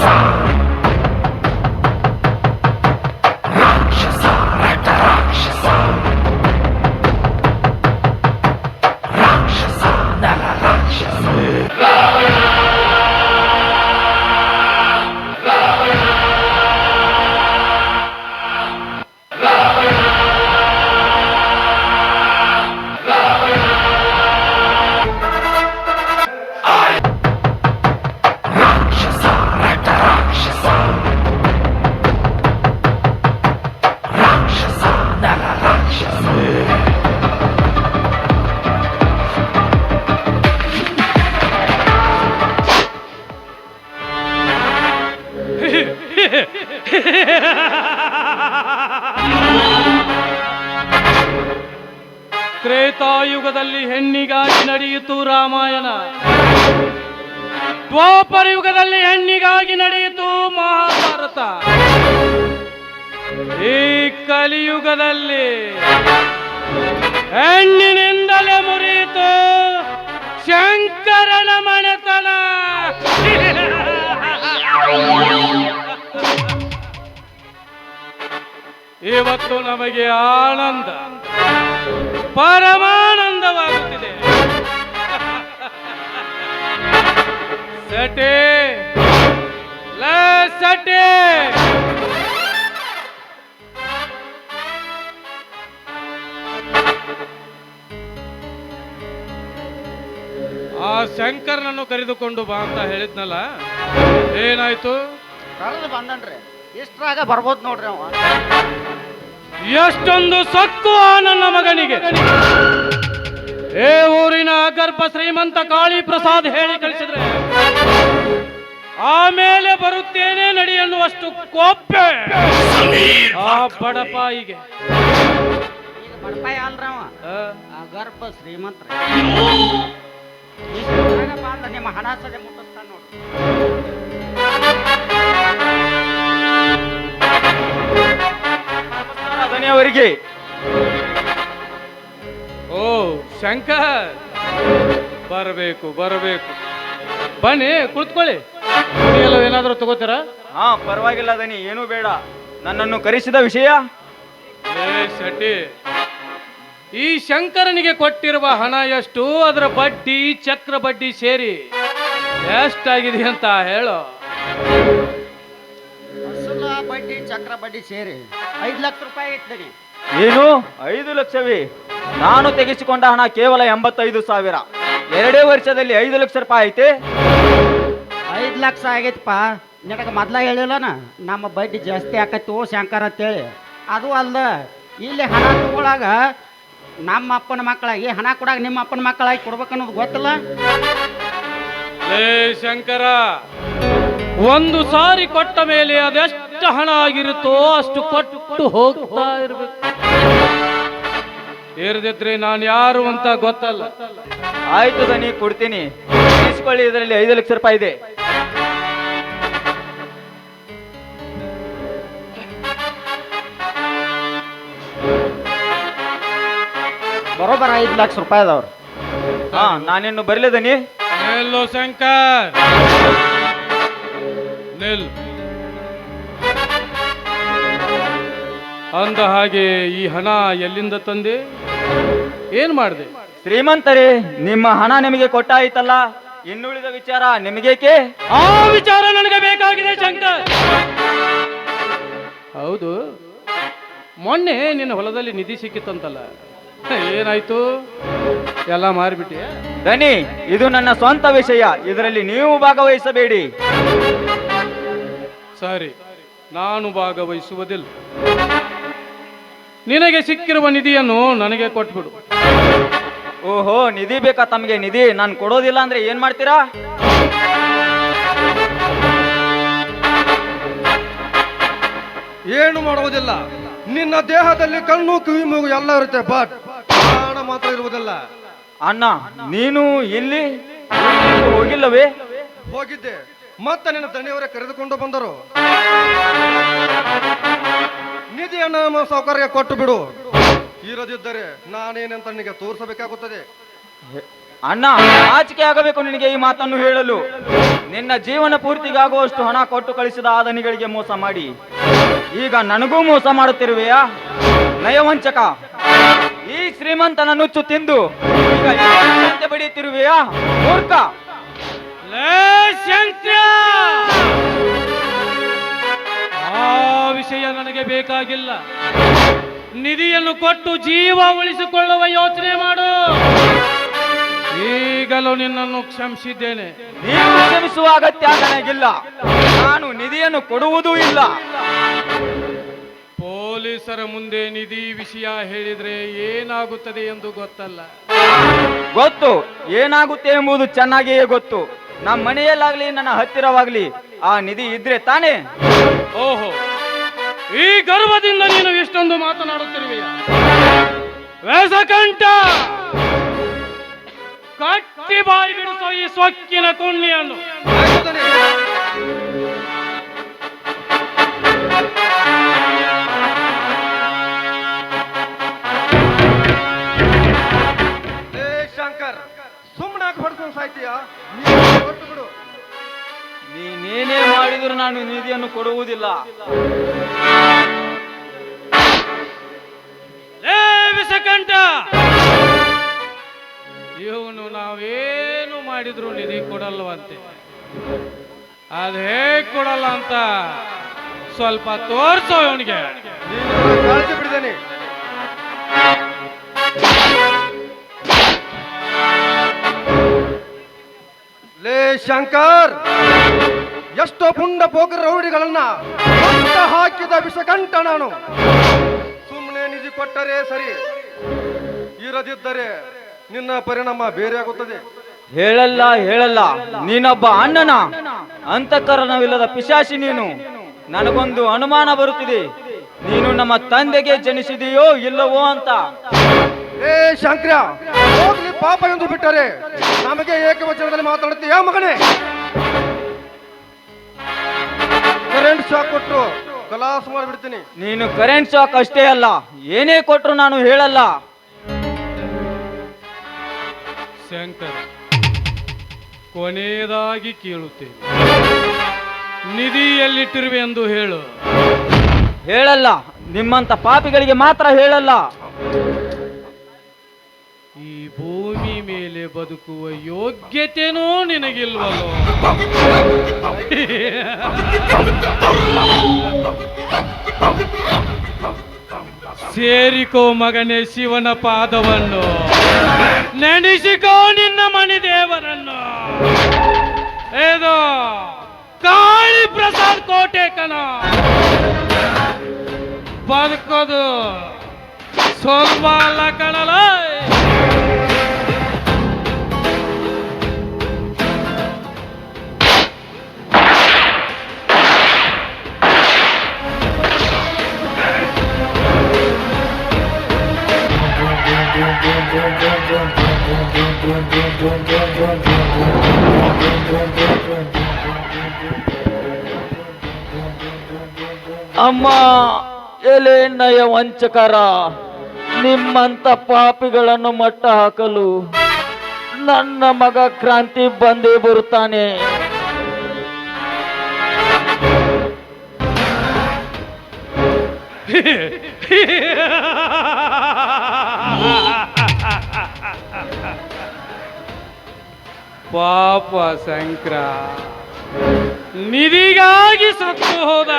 Rafa! ತ್ರೇತಾಯುಗದಲ್ಲಿ ಹೆಣ್ಣಿಗಾಗಿ ನಡೆಯಿತು ರಾಮಾಯಣ. ದ್ವಾಪರ ಯುಗದಲ್ಲಿ ಹೆಣ್ಣಿಗಾಗಿ ನಡೆಯಿತು ಮಹಾಭಾರತ. ಈ ಕಲಿಯುಗದಲ್ಲಿ ಹೆಣ್ಣಿನಿಂದಲೇ ಮುರಿಯಿತು ಶಂಕರನ ಮನೆತನ. ಇವತ್ತು ನಮಗೆ ಆನಂದ. ಪರಮಾನಂದವಾಗುತ್ತಿದೆ ಸಟೆ. ಲ ಸಟೆ. ಆ ಶಂಕರ್ನನ್ನು ಕರೆದುಕೊಂಡು ಬಾ ಅಂತ ಹೇಳಿದ್ನಲ್ಲ ಏನಾಯ್ತು? ಕಳೆದು ಬಂದನ್ರಿ. ಇಷ್ಟ್ರಾಗ ಬರ್ಬೋದು ನೋಡ್ರಿ ಅವ. ಎಷ್ಟೊಂದು ಸತ್ತು ಆ ನನ್ನ ಮಗನಿಗೆ. ಏ ಊರಿನ ಗರ್ಭ ಶ್ರೀಮಂತ ಕಾಳಿ ಪ್ರಸಾದ್ ಹೇಳಿ ಕಳಿಸಿದ್ರೆ. ಆಮೇಲೆ ಬರುತ್ತೇನೆ ನಡಿ ಅನ್ನುವಷ್ಟು ಕೋಪೆ. ಆ ಬಡಪಾಯಿಗೆ ಈಗ ಬಡಪಾಯಿ ಆ. ಗರ್ಭ ಶ್ರೀಮಂತ್ರ. ನಿಮ್ಮ ಹಣ ಸದೆ ನೋಡಿ. ಅವರಿಗೆ ಧನ್ಯವರಿಗೆ. ಓ ಶಂಕರ್. ಬರಬೇಕು ಬರಬೇಕು. ಬನ್ನಿ ಕುಳಿತುಕೊಳ್ಳಿ. ಎಲ್ಲ ಏನಾದರೂ ತಗೋತೀರಾ? ಹಾ ಪರವಾಗಿಲ್ಲ ದನಿ ಏನೂ ಬೇಡ. ನನ್ನನ್ನು ಕರೆಸಿದ ವಿಷಯ? ಏ ಶೆಟ್ಟಿ ಈ ಶಂಕರನಿಗೆ ಕೊಟ್ಟಿರುವ ಹಣ ಎಷ್ಟು? ಅದರ ಬಡ್ಡಿ ಚಕ್ರ ಬಡ್ಡಿ ಸೇರಿ ಎಷ್ಟಾಗಿದೆ ಅಂತ ಹೇಳು. ಅಸಲ ಬಡ್ಡಿ ಚಕ್ರ ಬಡ್ಡಿ ಸೇರಿ ಐದು ಲಕ್ಷ ರೂಪಾಯಿ ಐತ್ರಿ ಏನು? ಐದು ಲಕ್ಷವೇ? ನಾನು ತೆಗೆಸಿಕೊಂಡ ಹಣ ಕೇವಲ ಎಂಬತ್ತೈದು ಸಾವಿರ. ಎರಡೇ ವರ್ಷದಲ್ಲಿ ಐದು ಲಕ್ಷ ರೂಪಾಯಿ ಐತೆ ಐದು ಲಕ್ಷ ಆಗೈತಪ್ಪ. ನಿನಗೆ ಮೊದ್ಲ ಹೇಳಿಲ್ಲನ? ನಮ್ಮ ಬಡ್ಡಿ ಜಾಸ್ತಿ ಆಕತ್ತು ಶಂಕರ್ ಅಂತೇಳಿ. ಅದು ಅಲ್ಲ ಇಲ್ಲಿ ಹಣ ತಗೊಳಾಗ ನಮ್ಮ ಅಪ್ಪನ ಮಕ್ಕಳಾಗಿ ಹಣ ಕೊಡಾಗ ನಿಮ್ಮ ಅಪ್ಪನ ಮಕ್ಕಳಾಗಿ ಕೊಡ್ಬೇಕನ್ನೋದು ಗೊತ್ತಿಲ್ಲ? ಏ ಶಂಕರ ಒಂದು ಸಾರಿ ಕೊಟ್ಟ ಮೇಲೆ ಅದೆಷ್ಟು ಹಣ ಆಗಿರುತ್ತೋ ಅಷ್ಟು ಕೊಟ್ಟು ಹೋಗ್ತಾ ಇರ್ಬೇಕು. ಇರದಿದ್ರೆ ನಾನು ಯಾರು ಅಂತ ಗೊತ್ತಲ್ಲ. ಆಯ್ತು ದನಿ ಕೊಡ್ತೀನಿ. ಇಸ್ಕೊಳ್ಳಿ ಇದರಲ್ಲಿ ಐದು ಲಕ್ಷ ರೂಪಾಯಿ ಇದೆ. ಬರೋಬರ ಐದು ಲಕ್ಷ ರೂಪಾಯಿ ಅದಾವ್ರ. ಹಾ ನಾನಿನ್ನು ಬರ್ಲಿದ್ದೀನಿ ದನಿ. ನಿಲ್ಲು ಶಂಕರ್. ನಿಲ್ ಅಂದ ಹಾಗೆ ಈ ಹಣ ಎಲ್ಲಿಂದ ತಂದೆ? ಏನ್ ಮಾಡಿದೆ? ಶ್ರೀಮಂತರೇ ನಿಮ್ಮ ಹಣ ನಿಮಗೆ ಕೊಟ್ಟಾಯ್ತಲ್ಲ? ಇನ್ನುಳಿದ ವಿಚಾರ ನಿಮಗೇಕೆ? ಆ ವಿಚಾರ ನನಗೆ ಬೇಕಾಗಿದೆ ಶಂಕರ್! ಹೌದು. ಮೊನ್ನೆ ನಿನ್ನ ಹೊಲದಲ್ಲಿ ನಿಧಿ ಸಿಕ್ಕಿತ್ತಂತಲ್ಲ. ಏನಾಯ್ತು? ಎಲ್ಲ ಮಾರಿಬಿಟ್ಟಿ ದನಿ ಇದು ನನ್ನ ಸ್ವಂತ ವಿಷಯ. ಇದರಲ್ಲಿ ನೀವು ಭಾಗವಹಿಸಬೇಡಿ. ಸರಿ. ನಾನು ಭಾಗವಹಿಸುವುದಿಲ್ಲ. ನಿನಗೆ ಸಿಕ್ಕಿರುವ ನಿಧಿಯನ್ನು ನನಗೆ ಕೊಟ್ಬಿಡು. ಓಹೋ ನಿಧಿ ಬೇಕಾ ತಮಗೆ ನಿಧಿ? ನಾನು ಕೊಡೋದಿಲ್ಲ ಅಂದ್ರೆ ಏನ್ ಮಾಡ್ತೀರಾ? ಏನು ಮಾಡುವುದಿಲ್ಲ ನಿನ್ನ ದೇಹದಲ್ಲಿ ಕಣ್ಣು ಕಿವಿ ಮೂಗು ಎಲ್ಲ ಇರುತ್ತೆ ಬಟ್ ಪ್ರಾಣ ಮಾತ್ರ ಇರುವುದಿಲ್ಲ. ಅಣ್ಣ ನೀನು ಇಲ್ಲಿ? ಹೋಗಿಲ್ಲವೇ? ಹೋಗಿದ್ದೆ. ಮತ್ತೆ ನಿನ್ನ ದಣಿಯವರೇ ಕರೆದುಕೊಂಡು ಬಂದರು. ನಿಧಿಯನ್ನ ನಮ್ಮ ಸೌಕರ್ಯ ಕೊಟ್ಟು ಬಿಡು. ಇರದಿದ್ದರೆ ನಾನೇನಂತ ನಿನಗೆ ತೋರಿಸಬೇಕಾಗುತ್ತದೆ? ಅಣ್ಣ ಆಚಿಕೆ ಆಗಬೇಕು ನಿನಗೆ ಈ ಮಾತನ್ನು ಹೇಳಲು. ನಿನ್ನ ಜೀವನ ಪೂರ್ತಿಗಾಗುವಷ್ಟು ಹಣ ಕೊಟ್ಟು ಕಳಿಸಿದ ಆದನಿಗಳಿಗೆ ಮೋಸ ಮಾಡಿ. ಈಗ ನನಗೂ ಮೋಸ ಮಾಡುತ್ತಿರುವೆಯಾ? ನಯವಂಚಕ ಈ ಶ್ರೀಮಂತನ ನುಚ್ಚು ತಿಂದು ಈಗ ಬಡಿಯುತ್ತಿರುವೆಯಾ ಮೂರ್ಖ! ಆ ವಿಷಯ ನನಗೆ ಬೇಕಾಗಿಲ್ಲ. ನಿಧಿಯನ್ನು ಕೊಟ್ಟು ಜೀವ ಉಳಿಸಿಕೊಳ್ಳುವ ಯೋಚನೆ ಮಾಡು. ಈಗಲೂ ನಿನ್ನನ್ನು ಕ್ಷಮಿಸಿದ್ದೇನೆ. ನೀವು ಕ್ಷಮಿಸುವ ಅಗತ್ಯ ನನಗಿಲ್ಲ. ನಾನು ನಿಧಿಯನ್ನು ಕೊಡುವುದೂ ಇಲ್ಲ. ಪೊಲೀಸರ ಮುಂದೆ ನಿಧಿ ವಿಷಯ ಹೇಳಿದ್ರೆ ಏನಾಗುತ್ತದೆ ಎಂದು ಗೊತ್ತಲ್ಲ. ಗೊತ್ತು. ಏನಾಗುತ್ತೆ ಎಂಬುದು ಚೆನ್ನಾಗಿಯೇ ಗೊತ್ತು. ನಮ್ಮ ಮನೆಯಲ್ಲಾಗ್ಲಿ ನನ್ನ ಹತ್ತಿರವಾಗ್ಲಿ ಆ ನಿಧಿ ಇದ್ರೆ ತಾನೇ? ಓಹೋ. ಈ ಗರ್ವದಿಂದ ನೀನು ಇಷ್ಟೊಂದು ಮಾತನಾಡುತ್ತಿರುವೆಯ? ವೇಸಕಂಠ ಕಟ್ಟಿ ಬಾಯಿ ಬಿಡಿಸೋ ಈ ಸೊಕ್ಕಿನ ಕುಣ್ಣಿಯನ್ನು. ಶಂಕರ್ ಸುಮ್ಮನೆ ಹೊಡ್ಕೊಂಡು ಸಾಯ್ತೀಯ? ನೀನು ಹೊಟ್ಟು ಬಿಡು. ನೀನೇನೇ ಮಾಡಿದರೂ ನಾನು ನಿಧಿಯನ್ನು ಕೊಡುವುದಿಲ್ಲ. ಇವನು ನಾವೇನು ಮಾಡಿದ್ರು ನಿಧಿ ಕೊಡಲ್ವಂತೆ. ಅದ ಹೇಗ್ ಕೊಡಲ್ಲ ಅಂತ ಸ್ವಲ್ಪ ತೋರ್ಸೋ ಇವನಿಗೆ. ನೀನು ಶಂಕರ್, ಎಷ್ಟೋ ಪುಂಡ ಪೋಕರ ರೌಡಿಗಳನ್ನ ಹಾಕಿದ ವಿಷಕಂಠ ನಾನು. ಸುಮ್ಮನೆ ನಿಧಿ ಕೊಟ್ಟರೆ ಸರಿ, ಇರದಿದ್ದರೆ ನಿನ್ನ ಪರಿಣಾಮ ಬೇರೆ ಆಗುತ್ತದೆ ಹೇಳಲ್ಲ ಹೇಳಲ್ಲ. ನೀನೊಬ್ಬ ಅಣ್ಣನ, ಅಂತಃಕರಣವಿಲ್ಲದ ಪಿಶಾಚಿ ನೀನು. ನನಗೊಂದು ಅನುಮಾನ ಬರುತ್ತಿದೆ. ನೀನು ನಮ್ಮ ತಂದೆಗೆ ಜನಿಸಿದೆಯೋ ಇಲ್ಲವೋ ಅಂತ. ಏ ಶಂಕರ ಹೋಗ್ಲಿ ಪಾಪ ಎಂದು ಬಿಟ್ಟರೆ ನಮಗೆ ಏಕವಚನದಲ್ಲಿ ಮಾತಾಡುತ್ತೀಯ ಮಗನೇ? ಕರೆಂಟ್ ಶಾಕ್ ಕೊಟ್ಟರು ಕಲಾಸ ಮಾಡಿಬಿಡ್ತೀನಿ. ನೀನು ಕರೆಂಟ್ ಶಾಕ್ ಅಷ್ಟೇ ಅಲ್ಲ ಏನೇ ಕೊಟ್ಟರು ನಾನು ಹೇಳಲ್ಲ. ಶಂಕರ ಕೊನೆಯದಾಗಿ ಕೇಳುತ್ತೇನೆ. ನಿಧಿಯಲ್ಲಿಟ್ಟಿರುವೆ ಎಂದು ಹೇಳು. ಹೇಳಲ್ಲ. ನಿಮ್ಮಂತ ಪಾಪಿಗಳಿಗೆ ಮಾತ್ರ ಹೇಳಲ್ಲ. ಈ ಭೂಮಿ ಮೇಲೆ ಬದುಕುವ ಯೋಗ್ಯತೆನೂ ನಿನಗಿಲ್ವಲ್ಲೋ? ಸೇರಿಕೋ ಮಗನೇ ಶಿವನ ಪಾದವನ್ನು. ನೆನೆಸಿಕೋ ನಿನ್ನ ಮಣಿ ದೇವರನ್ನು ಏದು ಕಾಳಿ ಪ್ರಸಾದ್ ಕೋಟೆ ಕಣ. ಬದುಕೋದು ಸ್ವಲ್ಪ ಅಲ್ಲ ಕಣಲ ಅಮ್ಮ ಎಲೆ ನಯ ವಂಚಕರ, ನಿಮ್ಮಂತ ಪಾಪಿಗಳನ್ನು ಮಟ್ಟ ಹಾಕಲು ನನ್ನ ಮಗ ಕ್ರಾಂತಿ ಬಂದೇ ಬರುತ್ತಾನೆ. ಪಾಪ ಸಂಕ್ರ, ನಿಧಿಗಾಗಿ ಸತ್ತು ಹೋದ.